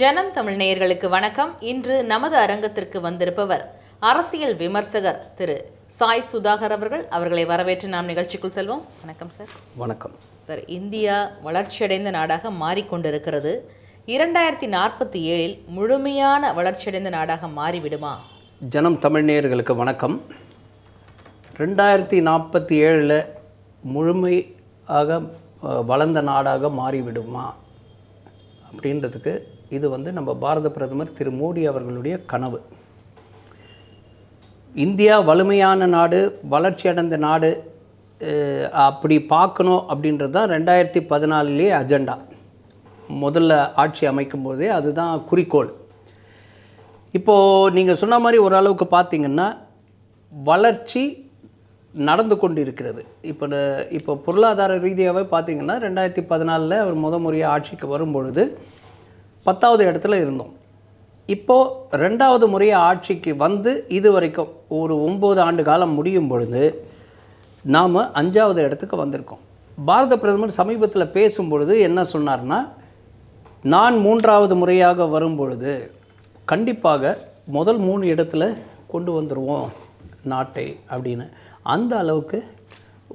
ஜனம் தமிழ் நேயர்களுக்கு வணக்கம். இன்று நமது அரங்கத்திற்கு வந்திருப்பவர் அரசியல் விமர்சகர் திரு சாய் சுதாகர் அவர்கள். அவர்களை வரவேற்று நாம் நிகழ்ச்சிக்குள் செல்வோம். வணக்கம் சார். வணக்கம். சார் இந்தியா வளர்ச்சியடைந்த நாடாக மாறிக்கொண்டிருக்கிறது. இரண்டாயிரத்தி நாற்பத்தி ஏழில் முழுமையான வளர்ச்சியடைந்த நாடாக மாறிவிடுமா? ஜனம் தமிழ் நேயர்களுக்கு வணக்கம். ரெண்டாயிரத்தி நாற்பத்தி ஏழில் முழுமையாக வளர்ந்த நாடாக மாறிவிடுமா? அப்படின்றதுக்கு இது வந்து நம்ம பாரத பிரதமர் திரு மோடி அவர்களுடைய கனவு. இந்தியா வலிமையான நாடு வளர்ச்சி அடைந்த நாடு அப்படி பார்க்கணும் அப்படின்றது தான் ரெண்டாயிரத்தி பதினாலுலேயே அஜெண்டா. முதல்ல ஆட்சி அமைக்கும் போதே அதுதான் குறிக்கோள். இப்போது நீங்கள் சொன்ன மாதிரி ஓரளவுக்கு பார்த்தீங்கன்னா வளர்ச்சி நடந்து கொண்டு இருக்கிறது இப்போ இப்போ பொருளாதார ரீதியாகவே பார்த்தீங்கன்னா ரெண்டாயிரத்தி பதினாலில் அவர் முத முறையாக ஆட்சிக்கு வரும்பொழுது பத்தாவது இடத்துல இருந்தோம். இப்போது ரெண்டாவது முறையாக ஆட்சிக்கு வந்து இது வரைக்கும் ஒரு ஒம்பது ஆண்டு காலம் முடியும் பொழுது நாம் அஞ்சாவது இடத்துக்கு வந்திருக்கோம். பாரத பிரதமர் சமீபத்தில் பேசும்பொழுது என்ன சொன்னார்னா நான் மூன்றாவது முறையாக வரும்பொழுது கண்டிப்பாக முதல் மூணு இடத்துல கொண்டு வந்துடுவோம் நாட்டை அப்படின்னு. அந்த அளவுக்கு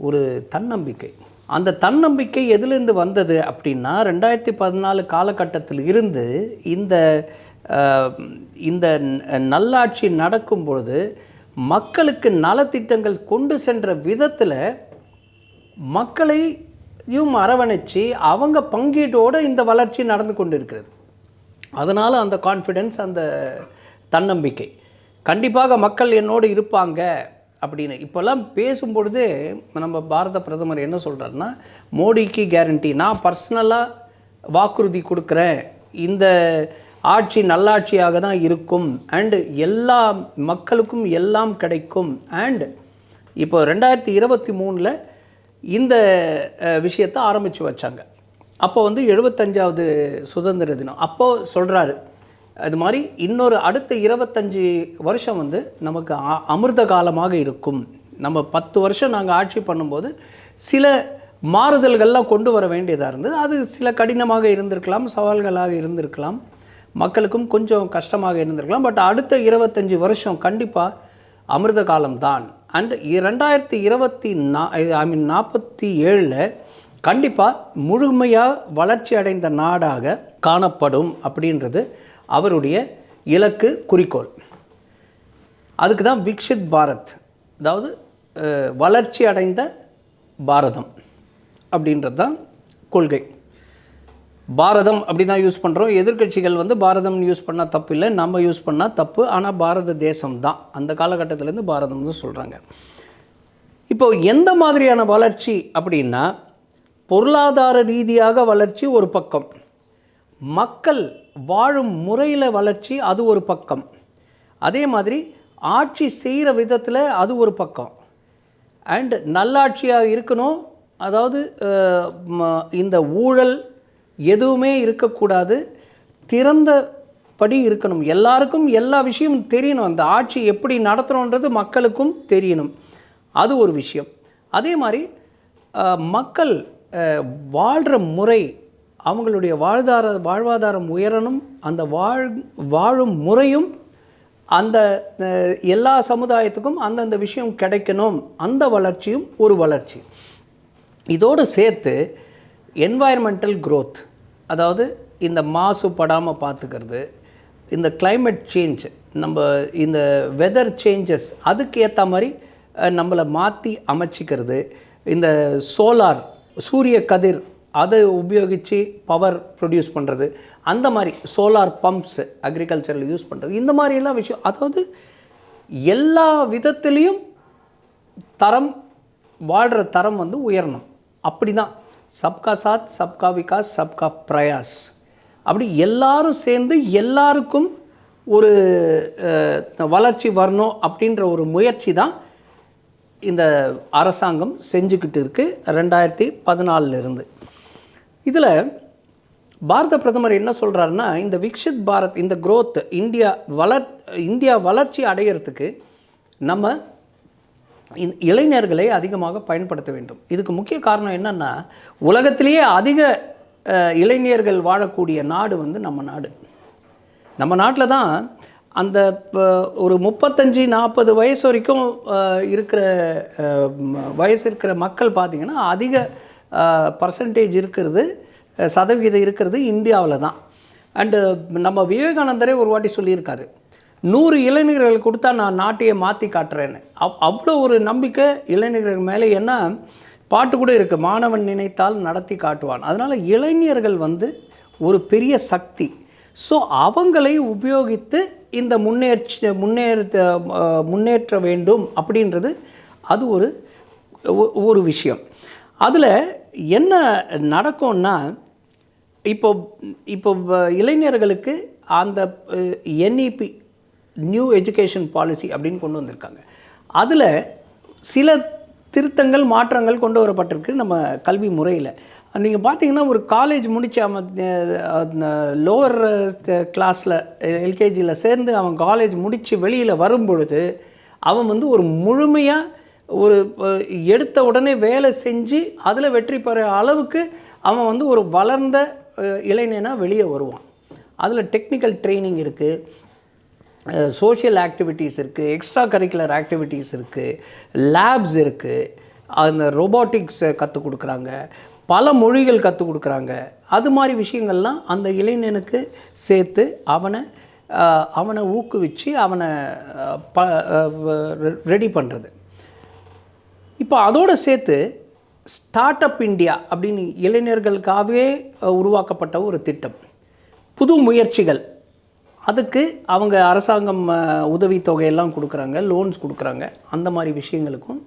ஒரு தன்னம்பிக்கை. அந்த தன்னம்பிக்கை எதுலேருந்து வந்தது அப்படின்னா ரெண்டாயிரத்தி பதினாலு காலகட்டத்தில் இருந்து இந்த இந்த நல்லாட்சி நடக்கும் பொழுது மக்களுக்கு நலத்திட்டங்கள் கொண்டு சென்ற விதத்தில் மக்களையும் அரவணைச்சு அவங்க பங்கீட்டோடு இந்த வளர்ச்சி நடந்து கொண்டு இருக்கிறது அதனால் அந்த கான்ஃபிடென்ஸ் அந்த தன்னம்பிக்கை. கண்டிப்பாக மக்கள் என்னோடு இருப்பாங்க. அப்படின்னு. இப்போல்லாம் பேசும்பொழுது நம்ம பாரத பிரதமர் என்ன சொல்கிறாருன்னா மோடிக்கு கேரண்டி நான் பர்சனலாக வாக்குறுதி கொடுக்குறேன். இந்த ஆட்சி நல்லாட்சியாக தான் இருக்கும். அண்டு எல்லா மக்களுக்கும் எல்லாம் கிடைக்கும். அண்ட் இப்போ ரெண்டாயிரத்தி இருபத்தி மூணில் இந்த விஷயத்தை ஆரம்பித்து வச்சாங்க. அப்போ வந்து எழுபத்தஞ்சாவது சுதந்திர தினம். அப்போது சொல்கிறாரு அது மாதிரி இன்னொரு அடுத்த இருபத்தஞ்சி வருஷம் வந்து நமக்கு அ- அமிர்த காலமாக இருக்கும். நம்ம பத்து வருஷம் நாங்கள் ஆட்சி பண்ணும்போது சில மாறுதல்கள்லாம் கொண்டு வர வேண்டியதாக இருந்தது. அது சில கடினமாக இருந்திருக்கலாம் சவால்களாக இருந்திருக்கலாம். மக்களுக்கும் கொஞ்சம் கஷ்டமாக இருந்திருக்கலாம். பட் அடுத்த இருபத்தஞ்சி வருஷம் கண்டிப்பாக அமிர்த காலம்தான். அண்ட் ரெண்டாயிரத்தி இருபத்தி நா ஐ மீன் நாற்பத்தி ஏழில் கண்டிப்பாக முழுமையாக வளர்ச்சி அடைந்த நாடாக காணப்படும் அப்படின்றது அவருடைய இலக்கு குறிக்கோள். அதுக்கு தான் விக்ஷித் பாரத். அதாவது வளர்ச்சி அடைந்த பாரதம் அப்படின்றது தான் கொள்கை. பாரதம் அப்படி தான் யூஸ் பண்ணுறோம் எதிர்க்கட்சிகள் வந்து பாரதம் யூஸ் பண்ணால் தப்பு இல்லை நம்ம யூஸ் பண்ணால் தப்பு. ஆனால் பாரத தேசம் தான் அந்த காலகட்டத்திலேருந்து பாரதம்னு சொல்கிறாங்க இப்போ எந்த மாதிரியான வளர்ச்சி அப்படின்னா பொருளாதார ரீதியாக வளர்ச்சி ஒரு பக்கம். மக்கள் வாழும் முறையில் வளர்ச்சி அது ஒரு பக்கம். அதே மாதிரி ஆட்சி செய்கிற விதத்தில் அது ஒரு பக்கம். அண்டு நல்லாட்சியாக இருக்கணும். அதாவது இந்த ஊழல் எதுவுமே இருக்கக்கூடாது. திறந்தபடி இருக்கணும். எல்லாருக்கும் எல்லா விஷயமும் தெரியணும். அந்த ஆட்சி எப்படி நடத்தணுன்றது மக்களுக்கும் தெரியணும். அது ஒரு விஷயம். அதே மாதிரி மக்கள் வாழ்கிற முறை அவங்களுடைய வாழ்தார வாழ்வாதாரம் உயரணும் அந்த வாழ் வாழும் முறையும் அந்த எல்லா சமுதாயத்துக்கும் அந்தந்த விஷயம் கிடைக்கணும். அந்த வளர்ச்சியும் ஒரு வளர்ச்சி. இதோடு சேர்த்து என்வாயர்மெண்டல் க்ரோத் அதாவது இந்த மாசுபடாமல் பார்த்துக்கிறது இந்த கிளைமேட் சேஞ்ச் நம்ம இந்த வெதர் சேஞ்சஸ் அதுக்கு ஏற்ற மாதிரி நம்மளை மாற்றி அமைச்சிக்கிறது. இந்த சோலார் சூரிய கதிர் அதை உபயோகித்து பவர் ப்ரொடியூஸ் பண்ணுறது அந்த மாதிரி சோலார் பம்ப்ஸு அக்ரிகல்ச்சரில் யூஸ் பண்ணுறது இந்த மாதிரியெல்லாம் விஷயம் அதாவது எல்லா விதத்துலேயும் தரம் வாழ்கிற தரம் வந்து உயரணும். அப்படி தான் சப்கா சாத் சப்கா விகாஸ் சப்கா பிரயாஸ். அப்படி எல்லாரும் சேர்ந்து எல்லாருக்கும் ஒரு வளர்ச்சி வரணும் அப்படின்ற ஒரு முயற்சி தான் இந்த அரசாங்கம் செஞ்சுக்கிட்டு இருக்குது ரெண்டாயிரத்தி பதினாலிருந்து இதில் பாரத பிரதமர் என்ன சொல்கிறாருன்னா இந்த விக்ஷித் பாரத் இந்த குரோத் இந்தியா வளர் இந்தியா வளர்ச்சி அடையிறதுக்கு நம்ம இளைஞர்களை அதிகமாக பயன்படுத்த வேண்டும். இதுக்கு முக்கிய காரணம் என்னென்னா உலகத்திலேயே அதிக இளைஞர்கள் வாழக்கூடிய நாடு வந்து நம்ம நாடு. நம்ம நாட்டில் தான் அந்த இப்போ ஒரு முப்பத்தஞ்சு நாற்பது வயசு வரைக்கும் இருக்கிற வயசு இருக்கிற மக்கள் பார்த்திங்கன்னா அதிக பர்சன்டேஜ் இருக்கிறது சதவிகிதம் இருக்கிறது இந்தியாவில் தான். அண்டு நம்ம விவேகானந்தரே ஒரு வாட்டி சொல்லியிருக்காரு. நூறு இளைஞர்கள் கொடுத்தா நான் நாட்டையே மாற்றி காட்டுறேன்னு. அவ் அவ்வளோ ஒரு நம்பிக்கை இளைஞர்கள் மேலே என்ன பாட்டு கூட இருக்குது மாணவன் நினைத்தால் நடத்தி காட்டுவான். அதனால் இளைஞர்கள் வந்து ஒரு பெரிய சக்தி. ஸோ அவங்களை உபயோகித்து இந்த முன்னேற்ற முன்னேற்ற முன்னேற்ற வேண்டும் அப்படின்றது அது ஒரு ஒ- ஒரு விஷயம். அதில் என்ன நடக்கும்னா இப்போ இப்போ இளைஞர்களுக்கு அந்த என்இபி நியூ எஜுகேஷன் பாலிசி அப்படின்னு கொண்டு வந்திருக்காங்க. அதில் சில திருத்தங்கள் மாற்றங்கள் கொண்டு வரப்பட்டிருக்கு நம்ம கல்வி முறையில். நீங்கள் பார்த்தீங்கன்னா ஒரு காலேஜ் முடித்து அவன் லோவர் கிளாஸில் எல்கேஜியில் சேர்ந்து அவன் காலேஜ் முடித்து வெளியில் வரும் பொழுது அவன் வந்து ஒரு முழுமையாக ஒரு எடுத்த உடனே வேலை செஞ்சு அதில் வெற்றி பெற அளவுக்கு அவன் வந்து ஒரு வளர்ந்த இளைஞனாக இளைஞனா வெளியே வருவான். அதில் டெக்னிக்கல் ட்ரைனிங் இருக்குது சோஷியல் ஆக்டிவிட்டீஸ் இருக்குது எக்ஸ்ட்ரா கரிக்குலர் ஆக்டிவிட்டீஸ் இருக்குது லேப்ஸ் இருக்குது அந்த ரோபோட்டிக்ஸை கற்றுக் கொடுக்குறாங்க. பல மொழிகள் கற்றுக் கொடுக்குறாங்க. அது மாதிரி விஷயங்கள்லாம் அந்த இளைஞனுக்கு சேர்த்து அவனை அவனை ஊக்குவிச்சு அவனை ப ரெடி பண்ணுறது இப்போ அதோடு சேர்த்து ஸ்டார்ட் அப் இந்தியா அப்படின்னு இளைஞர்களுக்காகவே உருவாக்கப்பட்ட ஒரு திட்டம். புது முயற்சிகள். அதுக்கு அவங்க அரசாங்கம் உதவித்தொகையெல்லாம் கொடுக்குறாங்க லோன்ஸ் கொடுக்குறாங்க. அந்த மாதிரி விஷயங்களுக்கும்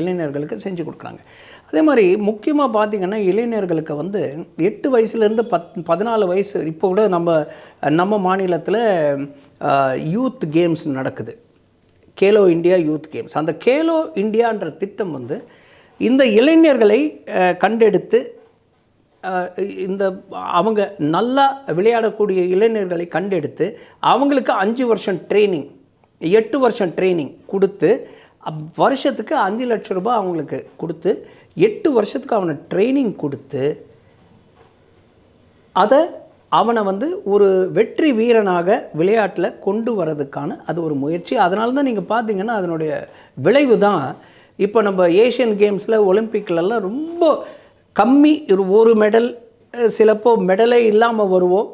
இளைஞர்களுக்கு செஞ்சு கொடுக்குறாங்க. அதே மாதிரி முக்கியமாக பார்த்திங்கன்னா இளைஞர்களுக்கு வந்து எட்டு வயசுலேருந்து பத் பதினாலு வயசு இப்போ கூட நம்ம நம்ம மாநிலத்தில் யூத் கேம்ஸ் நடக்குது. கேலோ இந்தியா யூத் கேம்ஸ் அந்த கேலோ இந்தியான்ற திட்டம் வந்து இந்த இளைஞர்களை கண்டெடுத்து இந்த அவங்க நல்லா விளையாடக்கூடிய இளைஞர்களை கண்டெடுத்து அவங்களுக்கு அஞ்சு வருஷம் ட்ரைனிங் எட்டு வருஷம் ட்ரைனிங் கொடுத்து அப்- வருஷத்துக்கு அஞ்சு லட்ச ரூபாய் அவங்களுக்கு கொடுத்து எட்டு வருஷத்துக்கு அவனை ட்ரைனிங் கொடுத்து அதை அவனை வந்து ஒரு வெற்றி வீரனாக விளையாட்டில் கொண்டு வரதுக்கான அது ஒரு முயற்சி. அதனால தான் நீங்கள் பார்த்தீங்கன்னா அதனுடைய விளைவு தான் இப்போ நம்ம ஏஷியன் கேம்ஸில் ஒலிம்பிக்லலாம் ரொம்ப கம்மி. ஒரு ஒரு மெடல் சிலப்போ மெடலே இல்லாமல் வருவோம்.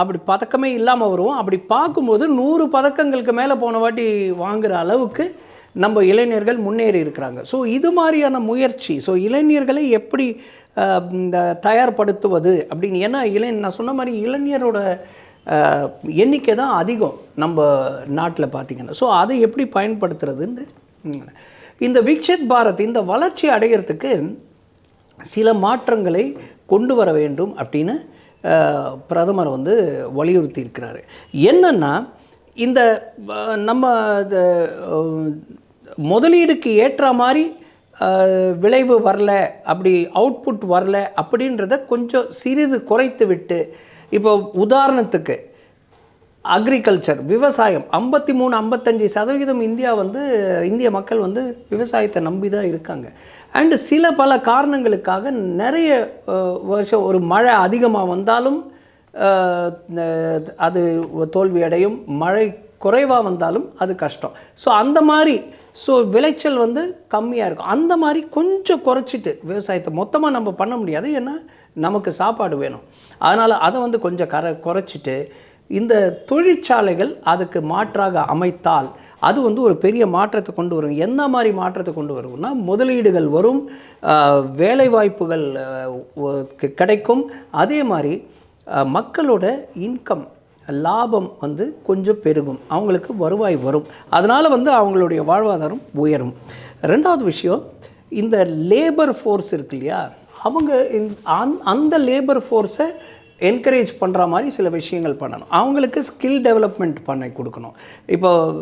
அப்படி பதக்கமே இல்லாமல் வருவோம். அப்படி பார்க்கும்போது நூறு பதக்கங்களுக்கு மேலே போன வாட்டி வாங்குகிற அளவுக்கு நம்ம இளைஞர்கள் முன்னேறி இருக்கிறாங்க. ஸோ இது மாதிரியான முயற்சி. ஸோ இளைஞர்களை எப்படி தயார்படுத்துவது அப்படின்னு. ஏன்னா இளை நான் சொன்ன மாதிரி இளைஞரோட எண்ணிக்கை தான் அதிகம் நம்ம நாட்டில் பார்த்திங்கன்னா ஸோ அதை எப்படி பயன்படுத்துறதுன்னு இந்த விக்ஷித் பாரத் இந்த வளர்ச்சி அடைகிறதுக்கு சில மாற்றங்களை கொண்டு வர வேண்டும் அப்படின்னு பிரதமர் வந்து வலியுறுத்தி இருக்கிறார் என்னென்னா இந்த நம்ம முதலீடுக்கு ஏற்ற மாதிரி விளைவு வரல அப்படி அவுட்புட் வரல அப்படின்றத கொஞ்சம் சிறிது குறைத்து விட்டு இப்போ உதாரணத்துக்கு அக்ரிகல்ச்சர் விவசாயம் ஐம்பத்தி மூணு ஐம்பத்தஞ்சு சதவிகிதம் இந்தியா வந்து இந்திய மக்கள் வந்து விவசாயத்தை நம்பி தான் இருக்காங்க. அண்டு சில பல காரணங்களுக்காக நிறைய வருஷம் ஒரு மழை அதிகமாக வந்தாலும் அது தோல்வி அடையும் மழை குறைவாக வந்தாலும் அது கஷ்டம். ஸோ அந்த மாதிரி ஸோ விளைச்சல் வந்து கம்மியாக இருக்கும். அந்த மாதிரி கொஞ்சம் குறைச்சிட்டு விவசாயத்தை மொத்தமாக நம்ம பண்ண முடியாது. ஏன்னா நமக்கு சாப்பாடு வேணும். அதனால் அதை வந்து கொஞ்சம் கரை குறைச்சிட்டு இந்த தொழிற்சாலைகள் அதுக்கு மாற்றாக அமைத்தால் அது வந்து ஒரு பெரிய மாற்றத்தை கொண்டு வரும். எந்த மாதிரி மாற்றத்தை கொண்டு வரும்னா முதலீடுகள் வரும் வேலைவாய்ப்புகள் கிடைக்கும். அதே மாதிரி மக்களோட இன்கம் லாபம் வந்து கொஞ்சம் பெருகும். அவங்களுக்கு வருவாய் வரும். அதனால் வந்து அவங்களுடைய வாழ்வாதாரம் உயரும். ரெண்டாவது விஷயம் இந்த லேபர் ஃபோர்ஸ் இருக்கு இல்லையா? அவங்க அந் அந்த- அந்த லேபர் ஃபோர்ஸை என்கரேஜ் பண்ணுற மாதிரி சில விஷயங்கள் பண்ணணும். அவங்களுக்கு ஸ்கில் டெவலப்மெண்ட் பண்ணி கொடுக்கணும். இப்போ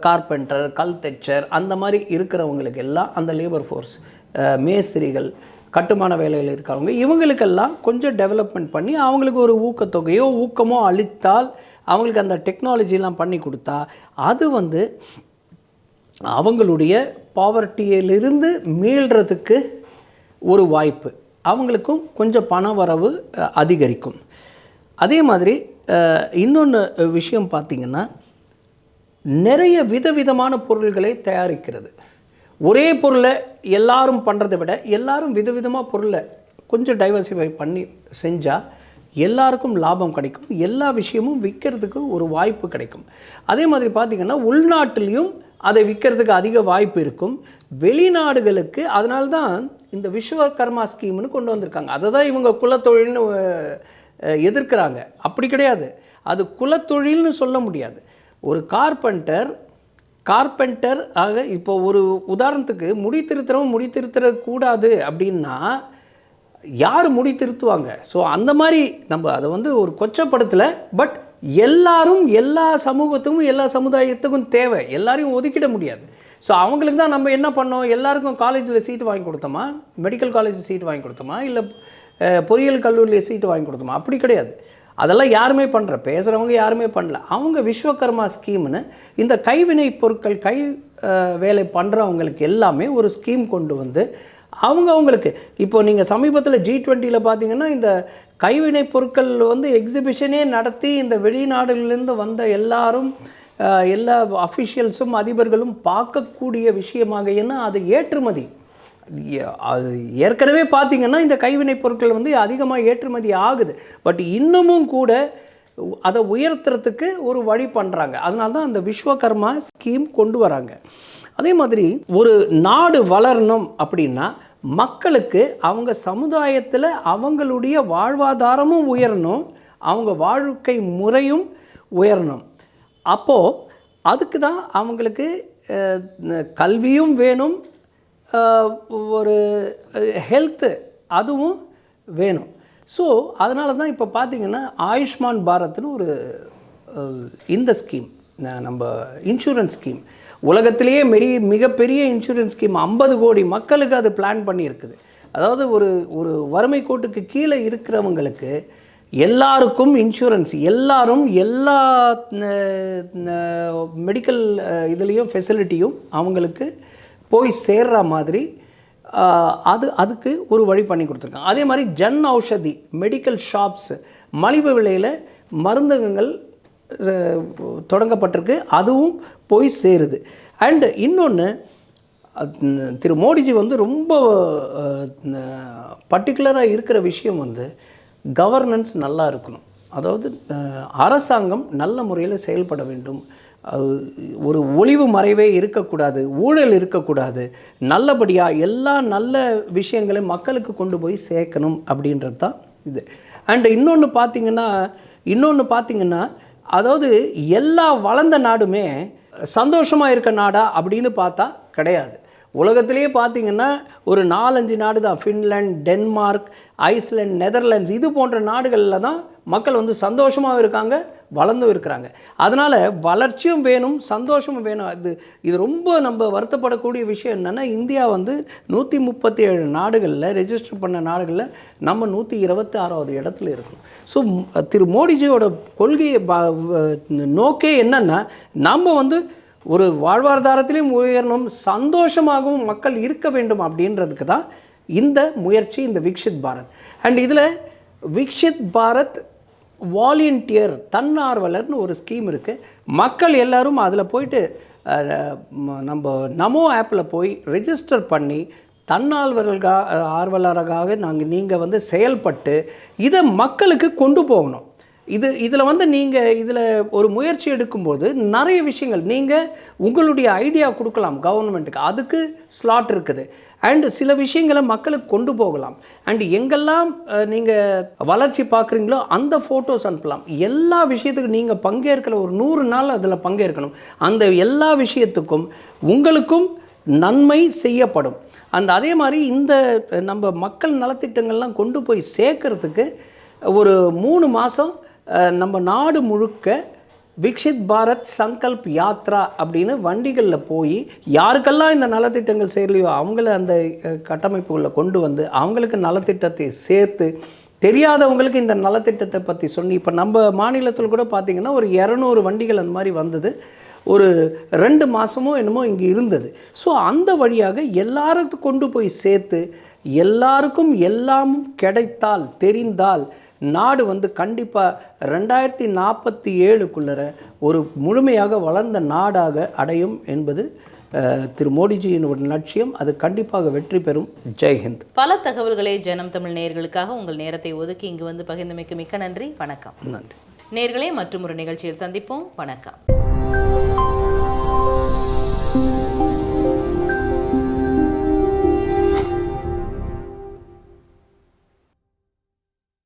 கார்பெண்டர் கல் தைச்சர் அந்த மாதிரி இருக்கிறவங்களுக்கு எல்லாம் அந்த லேபர் ஃபோர்ஸ் மேஸ்திரிகள் கட்டுமான வேலையில் இருக்கிறவங்க இவங்களுக்கெல்லாம் கொஞ்சம் டெவலப்மெண்ட் பண்ணி அவங்களுக்கு ஒரு ஊக்கத்தொகையோ ஊக்கமோ அளித்தால் அவங்களுக்கு அந்த டெக்னாலஜிலாம் பண்ணி கொடுத்தா அது வந்து அவங்களுடைய பாவர்ட்டியிலிருந்து மீள்றதுக்கு ஒரு வாய்ப்பு. அவங்களுக்கும் கொஞ்சம் பண வரவு அதிகரிக்கும். அதே மாதிரி இன்னொன்று விஷயம் பார்த்திங்கன்னா நிறைய விதவிதமான பொருள்களை தயாரிக்கிறது. ஒரே பொருளை எல்லாரும் பண்ணுறதை விட எல்லாரும் விதவிதமாக பொருளை கொஞ்சம் டைவர்சிஃபை பண்ணி செஞ்சால் எல்லாருக்கும் லாபம் கிடைக்கும். எல்லா விஷயமும் விற்கிறதுக்கு ஒரு வாய்ப்பு கிடைக்கும். அதே மாதிரி பார்த்திங்கன்னா உள்நாட்டிலையும் அதை விற்கிறதுக்கு அதிக வாய்ப்பு இருக்கும். வெளிநாடுகளுக்கு அதனால தான் இந்த விஸ்வகர்மா ஸ்கீம்னு கொண்டு வந்திருக்காங்க. அதை தான் இவங்க குலத்தொழில்னு எதிர்க்கிறாங்க. அப்படி கிடையாது. அது குலத்தொழில்னு சொல்ல முடியாது. ஒரு கார்பெண்டர் கார்பெண்டர் ஆக இப்போ ஒரு உதாரணத்துக்கு முடி திருத்துறவன் முடி திருத்துற கூடாது அப்படின்னா யார் முடி திருத்துவாங்க? ஸோ அந்த மாதிரி நம்ம அதை வந்து ஒரு கொச்சப்படுத்தலை பட் எல்லாரும் எல்லா சமூகத்துக்கும் எல்லா சமுதாயத்துக்கும் தேவை. எல்லாரையும் ஒதுக்கிட முடியாது. ஸோ அவங்களுக்கு தான் நம்ம என்ன பண்ணோம்? எல்லாருக்கும் காலேஜில் சீட் வாங்கி கொடுத்தோமா? மெடிக்கல் காலேஜ் சீட் வாங்கி கொடுத்தோமா? இல்லை பொறியியல் கல்லூரியில் சீட்டு வாங்கி கொடுத்தோமா? அப்படி கிடையாது. அதெல்லாம் யாருமே பண்ணுற பேசுகிறவங்க யாருமே பண்ணல. அவங்க விஸ்வகர்மா ஸ்கீம்னு இந்த கைவினை பொருட்கள் கை வேலை பண்ணுறவங்களுக்கு எல்லாமே ஒரு ஸ்கீம் கொண்டு வந்து அவங்க அவங்களுக்கு இப்போ நீங்கள் சமீபத்தில் ஜி டுவெண்ட்டியில் பார்த்தீங்கன்னா இந்த கைவினை பொருட்கள் வந்து எக்ஸிபிஷனே நடத்தி இந்த வெளிநாடுகளிலிருந்து வந்த எல்லாரும் எல்லா அஃபிஷியல்ஸும் அதிபர்களும் பார்க்கக்கூடிய விஷயமாக ஏன்னா அது ஏற்றுமதி. அது ஏற்கனவே பார்த்திங்கன்னா இந்த கைவினைப் பொருட்கள் வந்து அதிகமாக ஏற்றுமதி ஆகுது. பட் இன்னமும் கூட அதை உயர்த்துறதுக்கு ஒரு வழி பண்ணுறாங்க அதனால தான் அந்த விஸ்வகர்மா ஸ்கீம் கொண்டு வராங்க. அதே மாதிரி ஒரு நாடு வளரணும் அப்படின்னா மக்களுக்கு அவங்க சமுதாயத்தில் அவங்களுடைய வாழ்வாதாரமும் உயரணும் அவங்க வாழ்க்கை முறையும் உயரணும். அப்போது அதுக்கு தான் அவங்களுக்கு கல்வியும் வேணும் ஒரு ஹெல்த்து அதுவும் வேணும். ஸோ அதனால தான் இப்போ பார்த்தீங்கன்னா ஆயுஷ்மான் பாரத்னு ஒரு இந்த ஸ்கீம் நம்ம இன்சூரன்ஸ் ஸ்கீம் உலகத்திலேயே மெரி மிகப்பெரிய இன்சூரன்ஸ் ஸ்கீம் ஐம்பது கோடி மக்களுக்கு அது பிளான் பண்ணியிருக்குது. அதாவது ஒரு ஒரு வறுமை கோட்டுக்கு கீழே இருக்கிறவங்களுக்கு எல்லாருக்கும் இன்சூரன்ஸ் எல்லாரும் எல்லா மெடிக்கல் இதுலேயும் ஃபெசிலிட்டியும் அவங்களுக்கு போய் சேர்ற மாதிரி அது அதுக்கு ஒரு வழி பண்ணி கொடுத்துருக்காங்க. அதே மாதிரி ஜன் ஔஷதி மெடிக்கல் ஷாப்ஸ் மலிவு விலையில் மருந்தகங்கள் தொடங்கப்பட்டிருக்கு. அதுவும் போய் சேருது. அண்டு இன்னொன்று திரு மோடிஜி வந்து ரொம்ப பர்டிகுலராக இருக்கிற விஷயம் வந்து கவர்னன்ஸ் நல்லா இருக்கணும். அதாவது அரசாங்கம் நல்ல முறையில் செயல்பட வேண்டும். ஒரு ஒளிவு மறைவே இருக்கக்கூடாது ஊழல் இருக்கக்கூடாது. நல்லபடியாக எல்லா நல்ல விஷயங்களையும் மக்களுக்கு கொண்டு போய் சேர்க்கணும் அப்படின்றது தான் இது. அண்ட் இன்னொன்று பார்த்தீங்கன்னா இன்னொன்று பார்த்தீங்கன்னா அதாவது எல்லா வளர்ந்த நாடுமே சந்தோஷமாக இருக்க நாடா அப்படின்னு பார்த்தா கிடையாது. உலகத்திலேயே பார்த்திங்கன்னா ஒரு நாலஞ்சு நாடு தான் ஃபின்லாண்ட் டென்மார்க் ஐஸ்லாண்ட் நெதர்லாண்ட்ஸ் இது போன்ற நாடுகளில் தான் மக்கள் வந்து சந்தோஷமாகவும் இருக்காங்க வளர்ந்தும் இருக்கிறாங்க. அதனால் வளர்ச்சியும் வேணும் சந்தோஷமும் வேணும். இது இது ரொம்ப நம்ம வருத்தப்படக்கூடிய விஷயம் என்னென்னா இந்தியா வந்து நூற்றி முப்பத்தி ஏழு நாடுகளில் ரெஜிஸ்டர் பண்ண நாடுகளில் நம்ம நூற்றி இருபத்தி ஆறாவது இடத்துல இருக்கணும் ஸோ திரு மோடிஜியோட கொள்கையை ப- நோக்கே என்னென்னா நம்ம வந்து ஒரு வாழ்வாதாரத்திலையும் உயரணும் சந்தோஷமாகவும் மக்கள் இருக்க வேண்டும் அப்படின்றதுக்கு தான் இந்த முயற்சி இந்த விக்ஷித் பாரத். அண்ட் இதில் விக்ஷித் பாரத் வாலண்டியர் தன்னார்வலர்னு ஒரு ஸ்கீம் இருக்குது மக்கள் எல்லாரும் அதில் போயிட்டு நம்ம நமோ ஆப்பில் போய் ரெஜிஸ்டர் பண்ணி தன்னார்வலர்களாக ஆர்வலராக நாங்கள் நீங்கள் வந்து செயல்பட்டு இதை மக்களுக்கு கொண்டு போகணும். இது இதில் வந்து நீங்கள் இதில் ஒரு முயற்சி எடுக்கும்போது நிறைய விஷயங்கள் நீங்கள் உங்களுடைய ஐடியா கொடுக்கலாம் கவர்மெண்ட்டுக்கு அதுக்கு ஸ்லாட் இருக்குது. அண்டு சில விஷயங்களை மக்களுக்கு கொண்டு போகலாம். அண்ட் எங்கெல்லாம் நீங்கள் வளர்ச்சி பார்க்குறீங்களோ அந்த ஃபோட்டோஸ் அனுப்பலாம். எல்லா விஷயத்துக்கும் நீங்கள் பங்கேற்கிற ஒரு நூறு நாள் அதில் பங்கேற்கணும். அந்த எல்லா விஷயத்துக்கும் உங்களுக்கும் நன்மை செய்யப்படும். அந்த அதே மாதிரி இந்த நம்ம மக்கள் நலத்திட்டங்கள்லாம் கொண்டு போய் சேர்க்கறதுக்கு ஒரு மூணு மாதம் நம்ம நாடு முழுக்க விக்ஷித் பாரத் சங்கல்ப் யாத்ரா அப்படின்னு வண்டிகளில் போய் யாருக்கெல்லாம் இந்த நலத்திட்டங்கள் சேரலையோ அவங்கள அந்த கட்டமைப்புகளை கட்டமைப்புகளில் கொண்டு வந்து அவங்களுக்கு நலத்திட்டத்தை சேர்த்து தெரியாதவங்களுக்கு இந்த நலத்திட்டத்தை பற்றி சொல்லி இப்போ நம்ம மாநிலத்தில் கூட பார்த்திங்கன்னா ஒரு இரநூறு வண்டிகள் அந்த மாதிரி வந்தது. ஒரு ரெண்டு மாதமோ என்னமோ இங்கே இருந்தது. ஸோ அந்த வழியாக எல்லாருக்கும் கொண்டு போய் சேர்த்து எல்லாருக்கும் எல்லாமும் கிடைத்தால் தெரிந்தால் நாடு வந்து கண்டிப்பாக ரெண்டாயிரத்தி நாற்பத்தி ஏழுக்குள்ளர ஒரு முழுமையாக வளர்ந்த நாடாக அடையும் என்பது திரு மோடிஜியினுடைய லட்சியம். அது கண்டிப்பாக வெற்றி பெறும். ஜெய்ஹிந்த் பல தகவல்களை ஜனம் தமிழ் நேயர்களுக்காக உங்கள் நேரத்தை ஒதுக்கி இங்கு வந்து பகிர்ந்தமைக்கு மிக்க நன்றி. வணக்கம். நன்றி. நேர்களே மற்றும் ஒரு நிகழ்ச்சியில் சந்திப்போம். வணக்கம்.